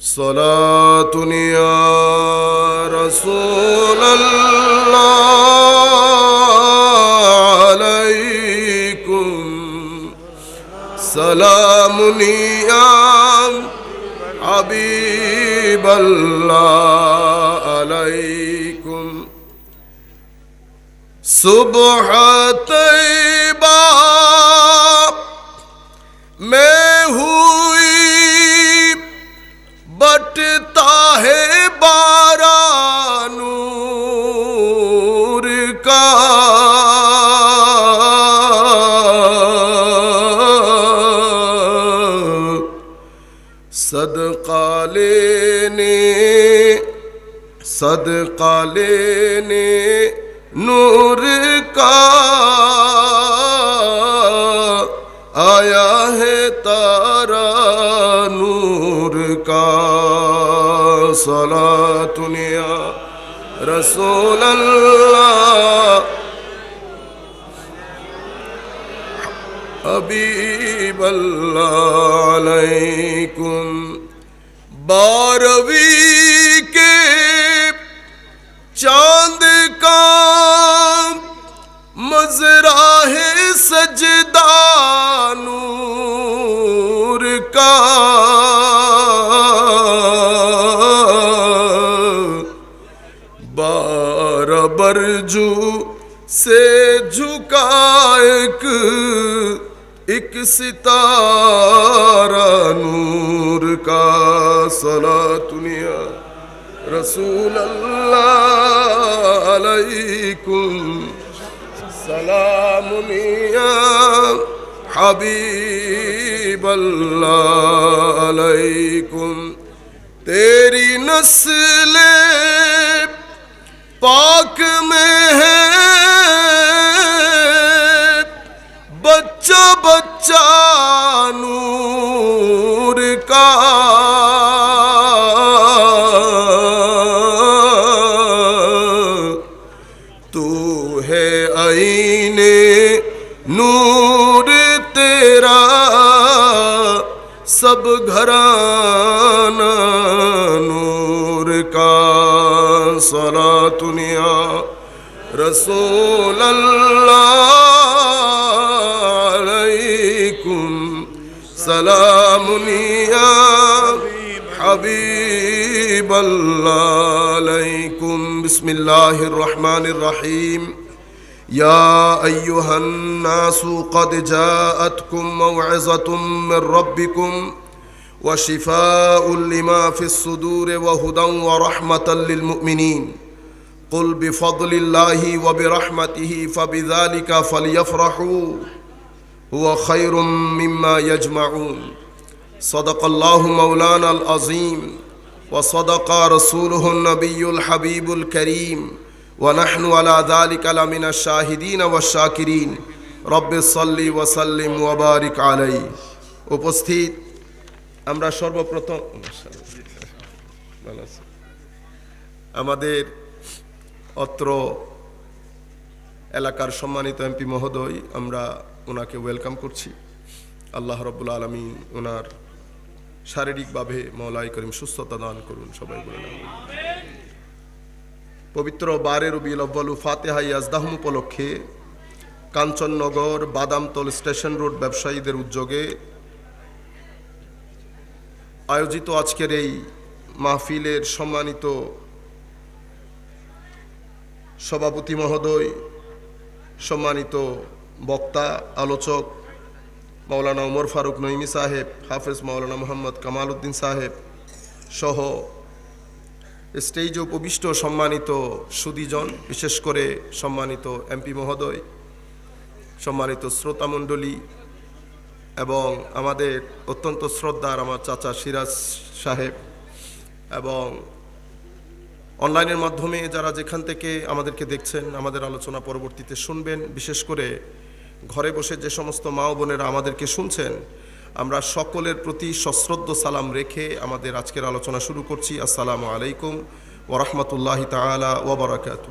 صلاة يا رسول الله عليكم سلام يا حبيب الله عليكم صبح طيبہ صدقہ لینے صدقہ لینے نور کا آیا ہے تارا نور کا سلا دنیا رسول اللہ حبيب الله عليكم बारहवीं के चाँद का मजरा है सजदा नूर का। बार बरजू से झुका एक एक सितारा नूर का। الصلاة يا رسول الله عليكم سلام يا حبيب الله عليكم تیری نسل پاک میں ہے सब घराना नूर का सला दुनिया रसूल अल्लाह अलैकुम सलामुनिया हबीब अल्लाह अलैकुम बिस्मिल्लाहिर रहमानिर रहीम या अय्युहन नासु قد جاءتكم موعظة من ربكم وشفاء لما في الصدور وهدى ورحمة للمؤمنين قل بفضل الله وبرحمته فبذلك فليفرحوا هو خير مما يجمعون صدق الله مولانا العظيم وصدق رسوله النبي الحبيب الكريم ونحن على ذلك لمن الشاهدين والشاكرين رب صل وسلم وبارك عليه উপস্থিত আমরা সর্বপ্রথম আমাদের অত্র এলাকার সম্মানিত এমপি মহোদয়, আমরা ওনাকে ওয়েলকাম করছি। আল্লাহ রব্বুল আলমী ওনার শারীরিকভাবে মৌলাই করিম সুস্থতা দান করুন, সবাই বলে পবিত্র বারে রবিউল আব্বালু ফাতেহা ইয়াজদাহম উপলক্ষে কাঞ্চননগর বাদামতল স্টেশন রোড ব্যবসায়ীদের উদ্যোগে আয়োজিত আজকের এই মাহফিলের সম্মানিত সভাপতি মহোদয়, সম্মানিত বক্তা, আলোচক মাওলানা উমর ফারুক নইমি সাহেব, হাফেজ মাওলানা মোহাম্মদ কামাল উদ্দিন সাহেব সহ স্টেজে উপবিষ্ট সম্মানিত সুদীজন, বিশেষ করে সম্মানিত এমপি মহোদয়, সম্মানিত শ্রোতামণ্ডলী এবং আমাদের অত্যন্ত শ্রদ্ধার আমার চাচা সিরাজ সাহেব এবং অনলাইনের মাধ্যমে যারা যেখান থেকে আমাদেরকে দেখছেন, আমাদের আলোচনা পরবর্তীতে শুনবেন। বিশেষ করে ঘরে বসে যে সমস্ত মা বোনেরা আমাদেরকে শুনছেন, আমরা সকলের প্রতি সশ্রদ্ধ সালাম রেখে আমাদের আজকের আলোচনা শুরু করছি। আসসালামু আলাইকুম ওরহমতুল্লাহি তালা ওবরাকাতু